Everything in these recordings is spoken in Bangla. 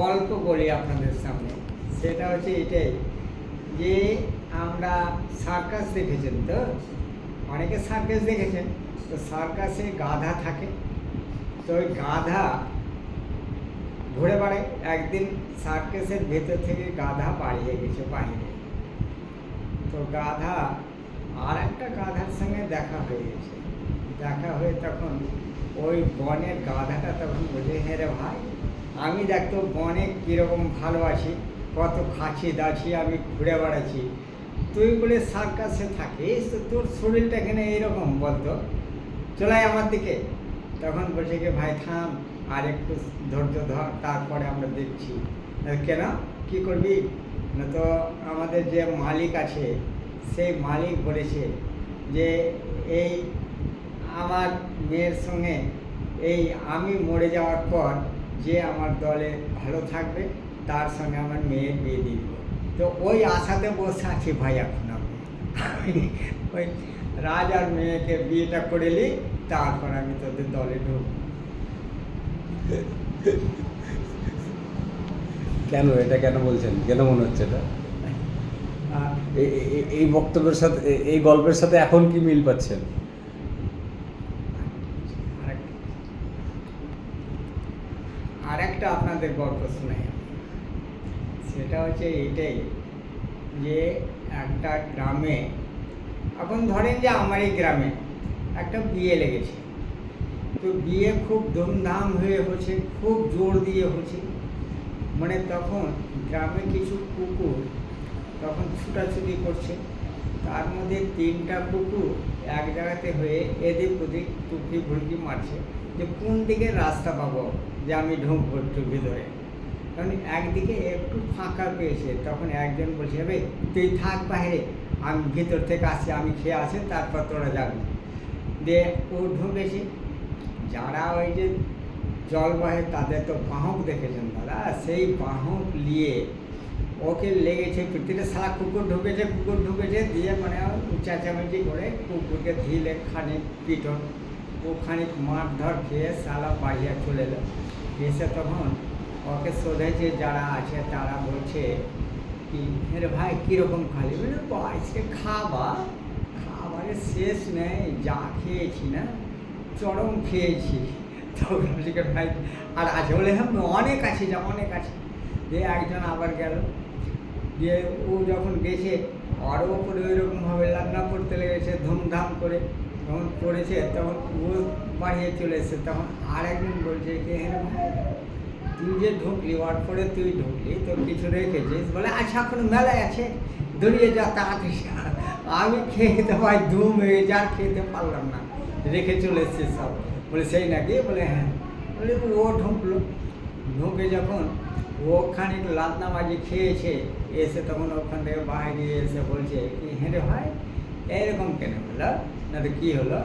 গল্প বলি আপনাদের সামনে। সেটা হচ্ছে এটাই যে আমরা সার্কাস দেখেছেন তো? অনেকে সার্কাস দেখেছেন। তো সার্কাসে গাধা থাকে। তো ওই গাধা ঘুরে বেড়ায়। একদিন সার্কাসের ভেতর থেকে গাধা পালিয়ে গেছে বাইরে তো গাধা আর একটা গাধার সঙ্গে দেখা হয়ে গেছে। দেখা হয়ে তখন ওই বনের গাধাটা তখন বলছে হ্যাঁ রে ভাই, আমি দেখতো বনে কীরকম ভালো আছি কত খাচ্ছি দাছি আমি ঘুরে বেড়াচ্ছি। তুই বলে সার্কাসে থাকিস, তো তোর শরীরটা এখানে এইরকম বলতো চলাই আমার দিকে। তখন বলছে কি, ভাই, থাম, আর একটু ধৈর্য ধর, তারপরে আমরা দেখছি। কেন? কি করবি? না তো, আমাদের যে মালিক আছে, সেই মালিক বলেছে যে, এই আমার মেয়ের সঙ্গে এই আমি মরে যাওয়ার পর যে আমার দলে ভালো থাকবে তার সঙ্গে আমার মেয়ের বিয়ে দিয়ে দেবো। তো ওই আশাতে বসে আছি ভাই এখন আমি। ওই রাজার মেয়েকে বিয়েটা করে নিই তারপর আমি তোদের দলে ঢুকবো। কেন? এটা কেন বলছেন? কেন মনে হচ্ছে এটা? এই- বক্তব্যের সাথে এই গল্পের সাথে এখন কি মিল পাচ্ছেন? আরেকটা আপনাদের গল্প শোনাই সেটা হচ্ছে এটাই যে একটা গ্রামে, এখন ধরেন যে আমারই গ্রামে একটা বিয়ে লেগেছে। তো বিয়ে খুব ধুমধাম হয়ে হচ্ছে, খুব জোর দিয়ে হচ্ছে। মানে তখন গ্রামে কিছু কুকুর তখন ছুটাছুটি করছে। তার মধ্যে তিনটা কুকুর এক জায়গাতে হয়ে এদিক ওদিক টুকি ভুলকি মারছে যে কোন দিকে রাস্তা পাবো? যে আমি ঢুকবো একটু ভিতরে। কারণ একদিকে একটু ফাঁকা পেয়েছে, তখন একজন বলছে হবে তুই থাক বাইরে, আমি ভিতর থেকে আসি আমি খেয়ে আসি, তারপর তোরা যাবি। দিয়ে ও ঢুকেছে। যারা ওই যে জলবাহে তাদের তো বাহক দেখেছেন দাদা, সেই বাহক নিয়ে ওকে লেগেছে পৃথিবীতে, সারা কুকুর ঢুকেছে কুকুর ঢুকেছে, দিয়ে মানে চেঁচামেচি করে কুকুরকে ধিলে খানিক পিটন, ও খানিক মারধর খেয়ে সালা বাড়িয়া চলে এলো। এসে তখন ওকে শোধেছে যারা আছে তারা বলছে, কি রে ভাই কীরকম খালি? বলে আজকে খাবার, খাবারের শেষ নেই, যা খেয়েছি না, চরম খেয়েছি। তখন বলছি ভাই, আর আছে বলে হ্যাঁ অনেক আছে, যা অনেক আছে। দিয়ে একজন আবার গেল, দিয়ে ও যখন গেছে আরও ওপরে ওইরকমভাবে রান্না করতে লেগেছে, ধুমধাম করে। যখন করেছে তখন ও বাড়িয়ে চলে এসেছে, তখন আর একজন বলছে কি হ্যাঁ ভাই, তুই যে ঢুকলি, ওর পরে তুই ঢুকলি, তোর কিছু রেখেছিস? বলে আচ্ছা এখন মেলায় আছে, দড়িয়ে যা তাড়াতাড়ি। আমি খেয়ে তো ভাই ধুম হয়ে যা খেতে পারলাম না, রেখে চলে এসছে সব। বলে, সেই নাকি? বলে হ্যাঁ। বলে, ও ঢুকলো। ঢুকে যখন ও খানিক লাদনাবাজি খেয়েছে, এসে তখন ওখান থেকে বাইরে এসে বলছে কি হ্যাঁ রে ভাই এইরকম কেন হলো? না তো কী হলো?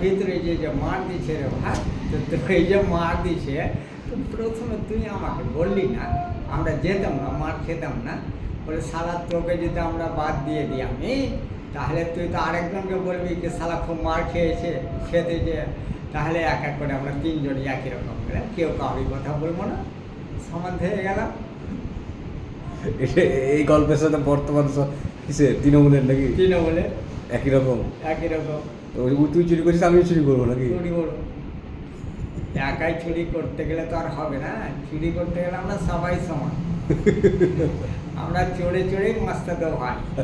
ভিতরে যে যে মার দিচ্ছে রে ভাই, তো এই যে মার দিছে, তো প্রথমে তুই আমাকে বললি না, আমরা যেতাম না, মার খেতাম না। বলে, সালা, তোকে যদি আমরা বাদ দিয়ে দিই আমি, তাহলে তুই তো আরেকজনকে বলবি কি সালা, খুব মার খেয়েছে খেতে যে তাহলে এক এক করে আমরা তিনজনই একই রকম করে, কেউ কাউরি কথা বলব না। সমান হয়ে গেলাম এই গল্পের সাথে বর্তমান স- কিসে? তৃণমূলের নাকি? তৃণমূলে একই রকম? একই রকম। তুই চুরি করিস আমিও চুরি করব নাকি? চুরি করব। একাই চুরি করতে গেলে তো আর হবে না। চুরি করতে গেলে আমরা সবাই সমান। আমরা চড়ে চড়ে মাস্তাদ ভাই।